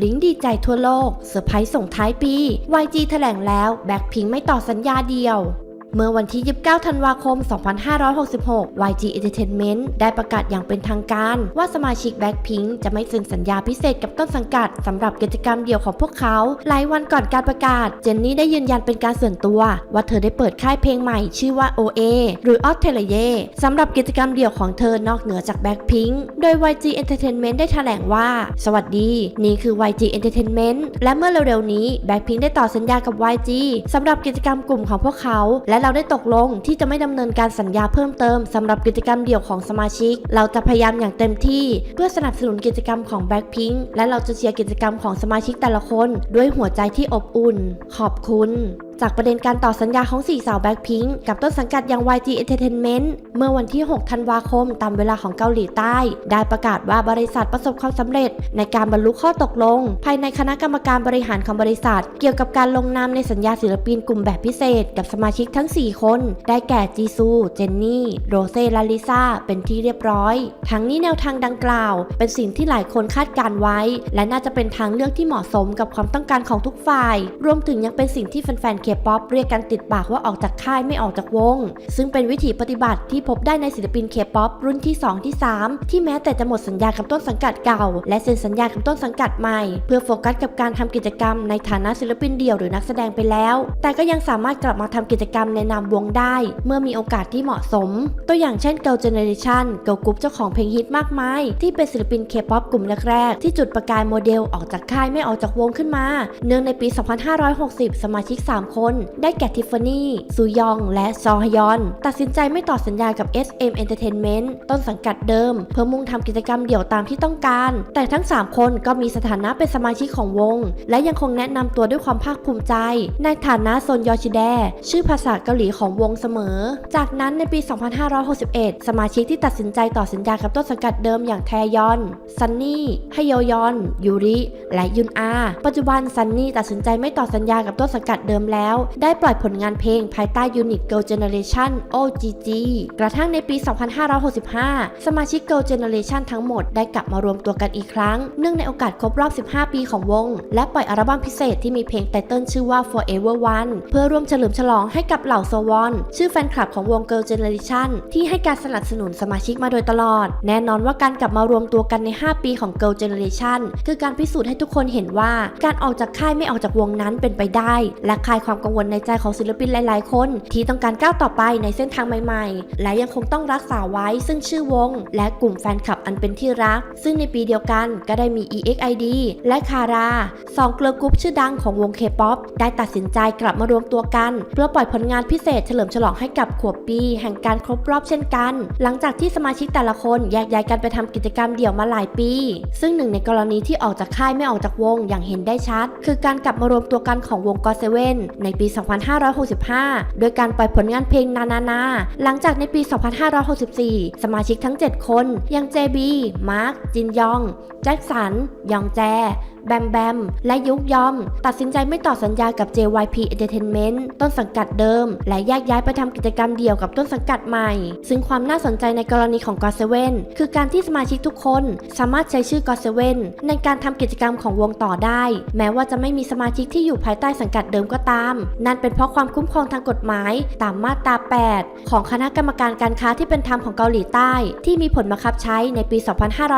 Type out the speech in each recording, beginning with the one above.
บลิงดีใจทั่วโลกเซอร์ไพรส์ส่งท้ายปี YG แถลงแล้วแบ็คพิงไม่ต่อสัญญาเดียว เมื่อวันที่ 29 ธันวาคม 2566 YG Entertainment ได้ประกาศอย่างเป็นทางการว่าสมาชิก Blackpink จะไม่เซ็นสัญญาพิเศษกับต้นสังกัดสำหรับกิจกรรมเดี่ยวของพวกเขา หลายวันก่อนการประกาศ เจนนี่ได้ยืนยันเป็นการส่วนตัว ว่าเธอได้เปิดค่ายเพลงใหม่ชื่อว่า OA หรือ o t t e l e r สำหรับกิจกรรมเดี่ยวของเธอนอกเหนือจาก Blackpink โดย YG Entertainment ได้แถลงว่า สวัสดี นี่คือ YG Entertainment และเมื่อเร็วๆนี้ Blackpink ได้ต่อสัญญากับ YG สำหรับกิจกรรมกลุ่มของพวกเขาและเราได้ตกลงที่จะไม่ดำเนินการสัญญาเพิ่มเติมสำหรับกิจกรรมเดี่ยวของสมาชิก เราจะพยายามอย่างเต็มที่ เพื่อสนับสนุนกิจกรรมของ Blackpink และเราจะเชียร์กิจกรรมของสมาชิกแต่ละคน ด้วยหัวใจที่อบอุ่น ขอบคุณ จากประเด็นการต่อสัญญาของสี่สาวแบ็คพิงกับต้นสังกัดอย่าง YG Entertainment เมื่อวันที่ 6 ธันวาคมตามเวลาของเกาหลีใต้ ได้ประกาศว่าบริษัทประสบความสำเร็จ ในการบรรลุข้อตกลง ภายในคณะกรรมการบริหารของบริษัท เกี่ยวกับการลงนามในสัญญาศิลปินกลุ่มแบบพิเศษ กับสมาชิกทั้ง 4 คน ได้แก่จีซู เจนนี่ โรเซ่และลิซ่าเป็นที่เรียบร้อย ทั้งนี้แนวทางดังกล่าว เป็นสิ่งที่หลายคนคาดการไว้ และน่าจะเป็นทางเลือกที่เหมาะสมกับความต้องการของทุกฝ่าย รวมถึงยังเป็นสิ่งที่แฟนๆป๊อปเรียกกันติดปากว่าออกจากค่ายไม่ออกจากวง ซึ่งเป็นวิธีปฏิบัติที่พบได้ในศิลปินเคป๊อปรุ่นที่ 2 ที่ 3 ที่แม้แต่จะหมดสัญญากับต้นสังกัดเก่า และเซ็นสัญญากับต้นสังกัดใหม่ เพื่อโฟกัสกับการทำกิจกรรมในฐานะศิลปินเดี่ยวหรือนักแสดงไปแล้ว แต่ก็ยังสามารถกลับมาทำกิจกรรมในนามวงได้ เมื่อมีโอกาสที่เหมาะสม ตัวอย่างเช่น Girl Generation Girl Group เจ้าของเพลงฮิตมากมาย ที่เป็นศิลปินเคป๊อปกลุ่มแรกๆที่จุดประกายโมเดลออกจากค่ายไม่ออกจากวงขึ้นมา เนื่องในปี 2560 สมาชิก 3 คนได้แก่ทิฟฟานี่ซูยอง และซอฮยอน ตัดสินใจไม่ต่อสัญญากับ SM Entertainment ต้นสังกัดเดิม เพื่อมุ่งทำกิจกรรมเดี่ยวตามที่ต้องการ แต่ทั้ง 3 คนก็มีสถานะเป็นสมาชิกของวง และยังคงแนะนำตัวด้วยความภาคภูมิใจ ในฐานะโซนยอชิแด ชื่อภาษาเกาหลีของวงเสมอ จากนั้นในปี 2561 สมาชิกที่ตัดสินใจต่อสัญญากับต้นสังกัดเดิมอย่างแทยอน ซันนี่ฮยอยอน ยูริ และยุนอา ปัจจุบันซันนี่ตัดสินใจไม่ต่อสัญญากับต้นสังกัดเดิมแล้วได้ปล่อยผลงานเพลงภายใต้ยูนิต Girl Generation OGG กระทั่งในปี 2565 สมาชิก Girl Generation ทั้งหมดได้กลับมารวมตัวกันอีกครั้ง เนื่องในโอกาสครบรอบ 15 ปีของวง และปล่อยอัลบั้มพิเศษที่มีเพลงไตเติ้ลชื่อว่า Forever One เพื่อร่วมเฉลิมฉลองให้กับเหล่าโซวอนชื่อแฟนคลับของวง Girl Generation ที่ให้การสนับสนุนสมาชิกมาโดยตลอด แน่นอนว่าการกลับมารวมตัวกันใน 5 ปีของ Girl Generation คือการพิสูจน์ให้ทุกคนเห็นว่า การออกจากค่ายไม่ออกจากวงนั้นเป็นไปได้ และคลายความกังวลในใจของศิลปินหลาย ๆ คน ที่ต้องการก้าวต่อไปในเส้นทางใหม่ ๆ และยังคงต้องรักษาไว้ซึ่งชื่อวง และกลุ่มแฟนคลับอันเป็นที่รัก ซึ่งในปีเดียวกันก็ได้มี EXID และคาราสองเกิร์ลกรุ๊ปชื่อดังของวง K-POP ได้ตัดสินใจกลับมารวมตัวกัน เพื่อปล่อยผลงานพิเศษเฉลิมฉลองให้กับขวบปี แห่งการครบรอบเช่นกัน หลังจากที่สมาชิกแต่ละคนแยกย้ายกันไปทำกิจกรรมเดี่ยวมาหลายปี ซึ่งหนึ่งในกรณีที่ออกจากค่ายไม่ออกจากวงอย่างเห็นได้ชัด คือการกลับมารวมตัวกันของวงก็เซเว่นในปี 2565 โดยการปล่อยผลงานเพลงนานานา หลังจากในปี 2564 สมาชิกทั้ง 7 คน ยัง JB มาร์ค จินยอง แจ็คสัน ยองแจ แบมแบม และยุกยอม ตัดสินใจไม่ต่อสัญญากับ JYP Entertainment ต้นสังกัดเดิม และแยกย้ายไปทำกิจกรรมเดี่ยวกับต้นสังกัดใหม่ ซึ่งความน่าสนใจในกรณีของ g o t 7คือการที่สมาชิกทุกคนสามารถใช้ชื่อ g o 7ในการทำกิจกรรมของวงต่อได้ แม้ว่าจะไม่มีสมาชิกที่อยู่ภายใต้สังกัดเดิมก็ตามนั่นเป็นเพราะความคุ้มครองทางกฎหมายตามมาตรา 8 ของคณะกรรมการการค้าที่เป็นธรรมของเกาหลีใต้ ที่มีผลบังคับใช้ในปี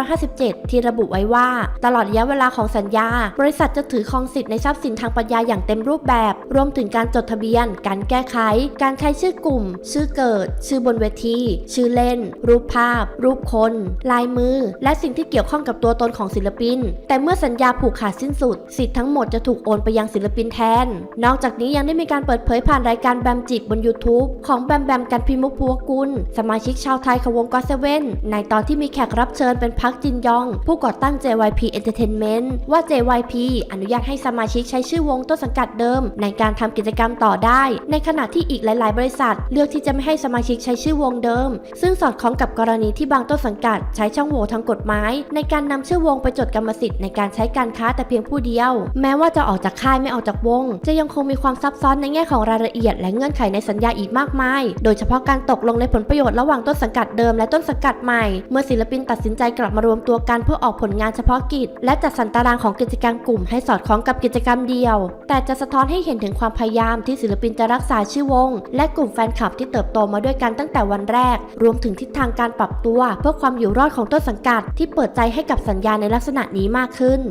2557 ที่ระบุไว้ว่า ตลอดระยะเวลาของสัญญา บริษัทจะถือครองสิทธิ์ในทรัพย์สินทางปัญญาอย่างเต็มรูปแบบ รวมถึงการจดทะเบียน การแก้ไข การใช้ชื่อกลุ่ม ชื่อเกิด ชื่อบนเวที ชื่อเล่น รูปภาพ รูปคน ลายมือ และสิ่งที่เกี่ยวข้องกับตัวตนของศิลปิน แต่เมื่อสัญญาผูกขาดสิ้นสุด สิทธิ์ทั้งหมดจะถูกโอนไปยังศิลปินแทน นอกจากนี้ยังได้มีการเปิดเผยผ่านรายการแบมจิกบน YouTube ของแบมแบมกันพิมุกพัวกุล สมาชิกชาวไทยของวงก็เซเว่นในตอนที่มีแขกรับเชิญเป็นพักจินยอง ผู้ก่อตั้ง JYP Entertainment ว่า JYP อนุญาตให้สมาชิกใช้ชื่อวงต้นสังกัดเดิม ในการทำกิจกรรมต่อได้ ในขณะที่อีกหลาย ๆ บริษัท เลือกที่จะไม่ให้สมาชิกใช้ชื่อวงเดิม ซึ่งสอดคล้องกับกรณีที่บางต้นสังกัด ใช้ช่องโหว่ทางกฎหมาย ในการนำชื่อวงไปจดกรรมสิทธิ์ในการใช้การค้าแต่เพียงผู้เดียว แม้ว่าจะออกจากค่ายไม่ออกจากวง จะยังคงมีความความซับซ้อนในแง่ของรายละเอียด และเงื่อนไขในสัญญาอีกมากมาย โดยเฉพาะการตกลงในผลประโยชน์ระหว่างต้นสังกัดเดิมและต้นสังกัดใหม่ เมื่อศิลปินตัดสินใจกลับมารวมตัวกันเพื่อออกผลงานเฉพาะกิจ และจัดสรรตารางของกิจกรรมกลุ่มให้สอดคล้องกับกิจกรรมเดียว แต่จะสะท้อนให้เห็นถึงความพยายามที่ศิลปินจะรักษาชื่อวง และกลุ่มแฟนคลับที่เติบโตมาด้วยกันตั้งแต่วันแรก รวมถึงทิศทางการปรับตัว เพื่อความอยู่รอดของต้นสังกัด ที่เปิดใจให้กับสัญญาในลักษณะนี้มากขึ้น